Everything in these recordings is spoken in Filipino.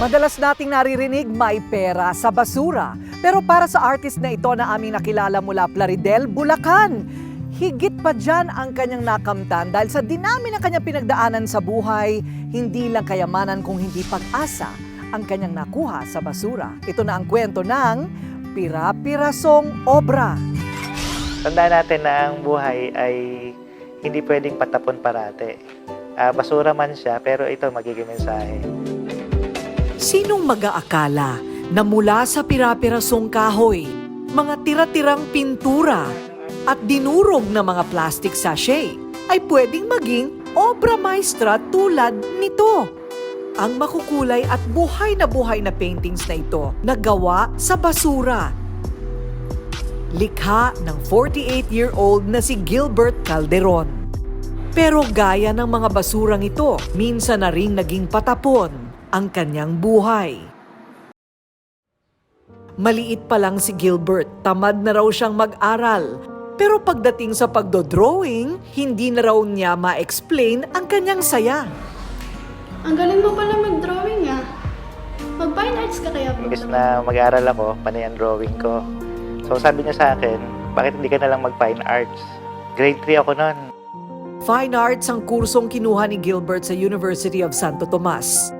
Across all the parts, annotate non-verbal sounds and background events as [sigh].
Madalas nating naririnig may pera sa basura. Pero para sa artist na ito na aming nakilala mula Plaridel, Bulacan, higit pa dyan ang kanyang nakamtan dahil sa dinami ng kanyang pinagdaanan sa buhay, hindi lang kayamanan kung hindi pag-asa ang kanyang nakuha sa basura. Ito na ang kwento ng Pira-Pirasong Obra. Tandaan natin na ang buhay ay hindi pwedeng patapon parate. Ah, basura man siya, pero ito magiging mensahe. Sinong mag-aakala na mula sa pira-pirasong kahoy, mga tira-tirang pintura at dinurog na mga plastic sachet ay pwedeng maging obra maestra tulad nito? Ang makukulay at buhay na buhay na paintings na ito nagawa sa basura. Likha ng 48-year-old na si Gilbert Calderon. Pero gaya ng mga basurang ito, minsan na ring naging patapon ang kanyang buhay. Maliit pa lang si Gilbert, tamad na raw siyang mag-aral. Pero pagdating sa pagdodrawing, hindi na raw niya ma-explain ang kanyang saya. Ang galing mo pala mag-drawing ah. Mag-fine arts ka kaya po. Imbes na mag-aaral ako, panay ang drawing ko. So sabi niya sa akin, bakit hindi ka na lang mag-fine arts? Grade 3 ako noon. Fine Arts ang kursong kinuha ni Gilbert sa University of Santo Tomas.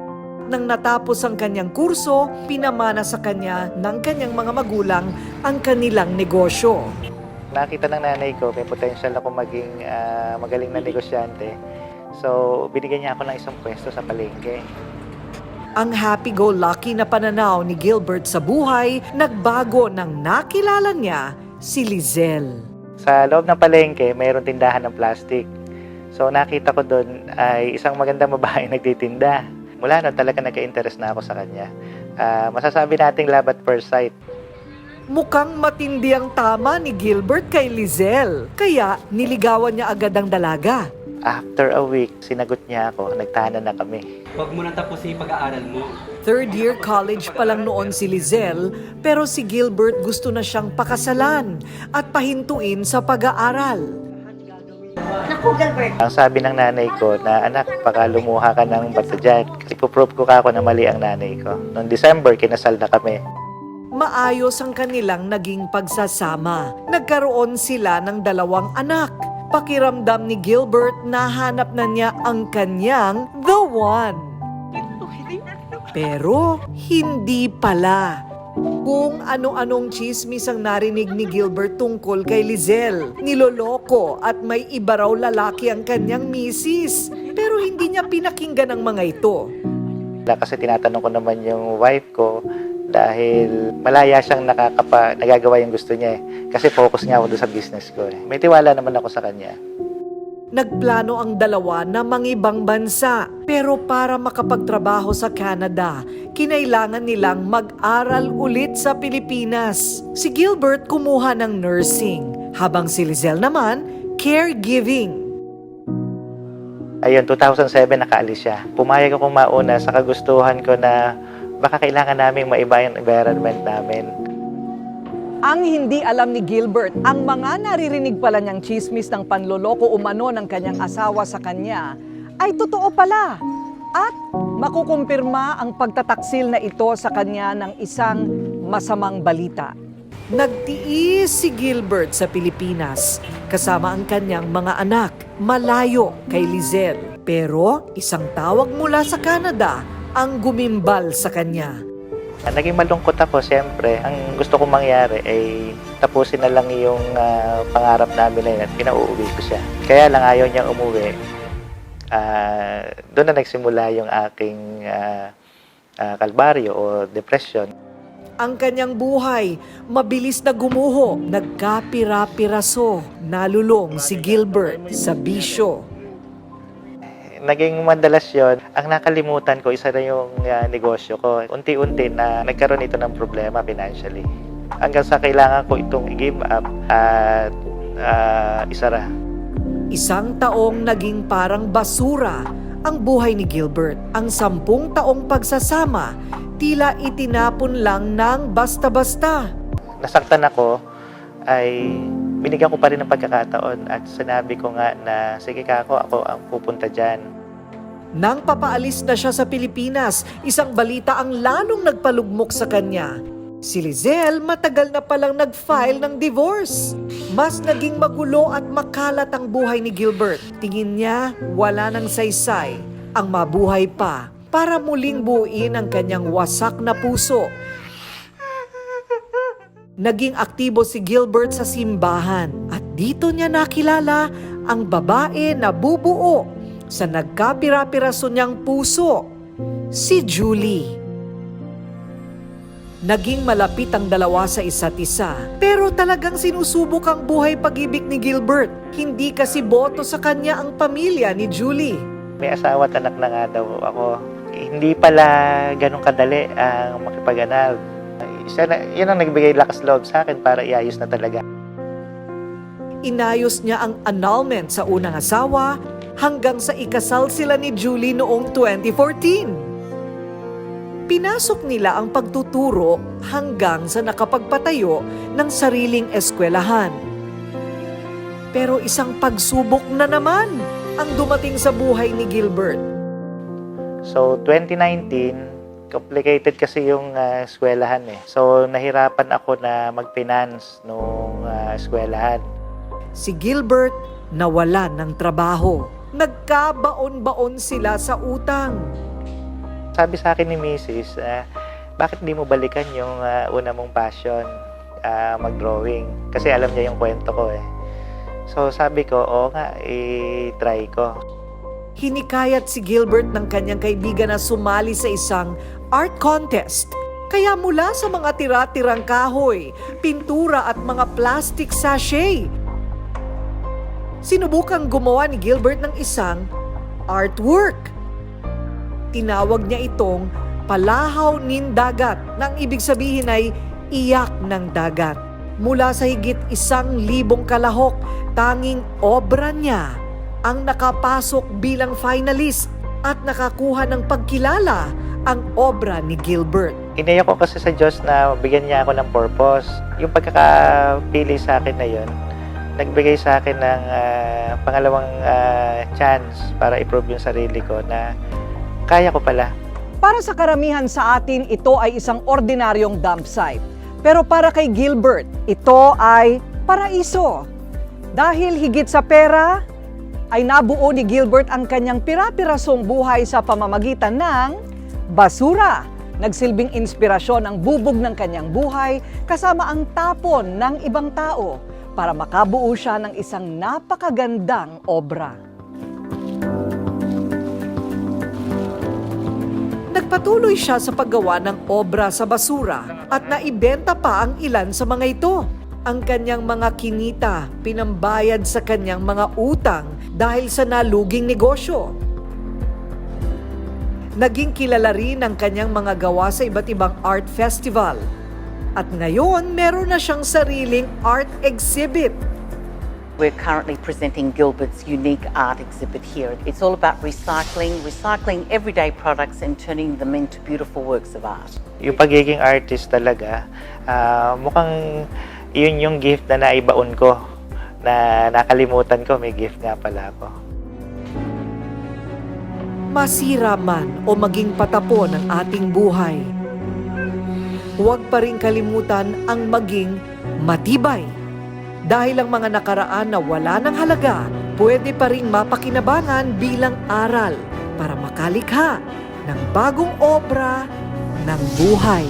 Nang natapos ang kanyang kurso, pinamana sa kanya ng kanyang mga magulang ang kanilang negosyo. Nakita ng nanay ko, may potential ako maging ah, magaling na negosyante. So, binigyan niya ako ng isang pwesto sa palengke. Ang happy-go-lucky na pananaw ni Gilbert sa buhay nagbago nang nakilala niya si Lizelle. Sa loob ng palengke, mayroong tindahan ng plastic. So nakita ko doon ay isang magandang babae [laughs] nagtitinda. Mula noon talaga nagka-interest na ako sa kanya. Ah, masasabi nating love at first sight. Mukhang matindi ang tama ni Gilbert kay Lizelle, kaya niligawan niya agad ang dalaga. After a week, sinagot niya ako, nagtahanan na kami. Huwag mo nang tapusin yung pag-aaral mo. Third year college pa lang noon si Lizelle, pero si Gilbert gusto na siyang pakasalan at pahintuin sa pag-aaral. Naku, Gilbert. Ang sabi ng nanay ko na, anak, baka lumuha ka ng bato dyan. Kasi puprove ko ka ako na mali ang nanay ko. Noong December, kinasal na kami. Maayos ang kanilang naging pagsasama. Nagkaroon sila ng dalawang anak. Pakiramdam ni Gilbert na hanap na niya ang kanyang the one. Pero hindi pala. Kung ano-anong chismis ang narinig ni Gilbert tungkol kay Lizelle, niloloko at may iba raw lalaki ang kanyang misis. Pero hindi niya pinakinggan ang mga ito. Kasi tinatanong ko naman yung wife ko dahil malaya siyang nakakapa, nagagawa yung gusto niya eh. Kasi focus niya ako doon sa business ko eh. May tiwala naman ako sa kanya. Nagplano ang dalawa na mangibang bansa. Pero para makapagtrabaho sa Canada, kinailangan nilang mag-aral ulit sa Pilipinas. Si Gilbert kumuha ng nursing, habang si Lizelle naman, caregiving. Ayun, 2007 nakaalis siya. Pumayag akong mauna sa kagustuhan ko na baka kailangan namin maiba yung environment namin. Ang hindi alam ni Gilbert, ang mga naririnig pala niyang chismis ng panloloko umano ng kanyang asawa sa kanya ay totoo pala. At makukumpirma ang pagtataksil na ito sa kanya ng isang masamang balita. Nagtiis si Gilbert sa Pilipinas kasama ang kanyang mga anak, malayo kay Lizelle. Pero isang tawag mula sa Canada ang gumimbal sa kanya. Naging malungkot ako, siyempre. Ang gusto kong mangyari ay tapusin na lang yung ah, pangarap namin na yun at pinauuwi ko siya. Kaya lang ayaw niyang umuwi. Ah, doon na nagsimula yung aking ah, ah, kalbaryo o depression. ang kanyang buhay. Mabilis na gumuho, nagkapira-piraso, nalulong si Gilbert sa bisyo. Naging madalas yon. Ang nakalimutan ko, isa na yung ah, negosyo ko. Unti-unti na nagkaroon ito ng problema financially. Hanggang sa kailangan ko itong i-give up at ah, isara. Isang taong naging parang basura ang buhay ni Gilbert. Ang sampung taong pagsasama, tila itinapon lang ng basta-basta. nasaktan ako, ay binigyan ko pa rin ng pagkakataon at sinabi ko nga na sige ka ako, ako ang pupunta dyan. Nang papaalis na siya sa Pilipinas, isang balita ang lalong nagpalugmok sa kanya. Si Lizelle matagal na palang nag-file ng divorce. Mas naging magulo at makalat ang buhay ni Gilbert. Tingin niya wala nang saysay ang mabuhay pa para muling buuin ang kanyang wasak na puso. Naging aktibo si Gilbert sa simbahan at dito niya nakilala ang babae na bubuo sa nagkapira-piraso niyang puso, si Julie. Naging malapit ang dalawa sa isa't isa. Pero talagang sinusubok ang buhay pag-ibig ni Gilbert. Hindi kasi boto sa kanya ang pamilya ni Julie. May asawa at anak na nga daw ako. Hindi pala ganun kadali ang makipag-anak. Isa na, yun ang nagbigay lakas loob sa akin para iayos na talaga. Inayos niya ang annulment sa unang asawa hanggang sa ikasal sila ni Julie noong 2014. Pinasok nila ang pagtuturo hanggang sa nakapagpatayo ng sariling eskwelahan. Pero isang pagsubok na naman ang dumating sa buhay ni Gilbert. So, 2019, complicated kasi yung ah, eskwelahan eh. So, nahirapan ako na mag-finance nung ah, eskwelahan. Si Gilbert nawalan ng trabaho. Nagkabaon-baon sila sa utang. Sabi sa akin ni Mrs., ah, bakit di mo balikan yung ah, una mong passion, ah, mag-drawing? Kasi alam niya yung kwento ko eh. So, sabi ko, oo nga, i-try ko. Hinikayat si Gilbert ng kanyang kaibigan na sumali sa isang art contest. Kaya mula sa mga tira-tirang kahoy, pintura at mga plastic sachet, sinubukang gumawa ni Gilbert ng isang artwork. Tinawag niya itong palahaw nin dagat, nang ibig sabihin ay iyak ng dagat. Mula sa higit isang libong kalahok, tanging obra niya ang nakapasok bilang finalist at nakakuha ng pagkilala ang obra ni Gilbert. Inaya ko kasi sa Diyos na bigyan niya ako ng purpose. Yung pagkakapili sa akin na yun, nagbigay sa akin ng ah, pangalawang ah, chance para i-prove yung sarili ko na kaya ko pala. Para sa karamihan sa atin, ito ay isang ordinaryong dump site. Pero para kay Gilbert, ito ay paraiso. Dahil higit sa pera, ay nabuo ni Gilbert ang kanyang pira-pirasong buhay sa pamamagitan ng basura. Nagsilbing inspirasyon ang bubog ng kanyang buhay kasama ang tapon ng ibang tao para makabuo siya ng isang napakagandang obra. Nagpatuloy siya sa paggawa ng obra sa basura at naibenta pa ang ilan sa mga ito. Ang kanyang mga kinita, pinambayad sa kanyang mga utang dahil sa naluging negosyo. Naging kilala rin ang kanyang mga gawa sa iba't ibang art festival. At ngayon, meron na siyang sariling art exhibit. We're currently presenting Gilbert's unique art exhibit here. It's all about recycling, recycling everyday products and turning them into beautiful works of art. Yung pagiging artist talaga, ah, mukhang yun yung gift na naibaon ko na nakalimutan ko may gift nga pala ako. masira man o maging patapon ang ating buhay. Huwag pa rin kalimutan ang maging matibay. Dahil ang mga nakaraan na wala ng halaga, pwede pa rin mapakinabangan bilang aral para makalikha ng bagong obra ng buhay.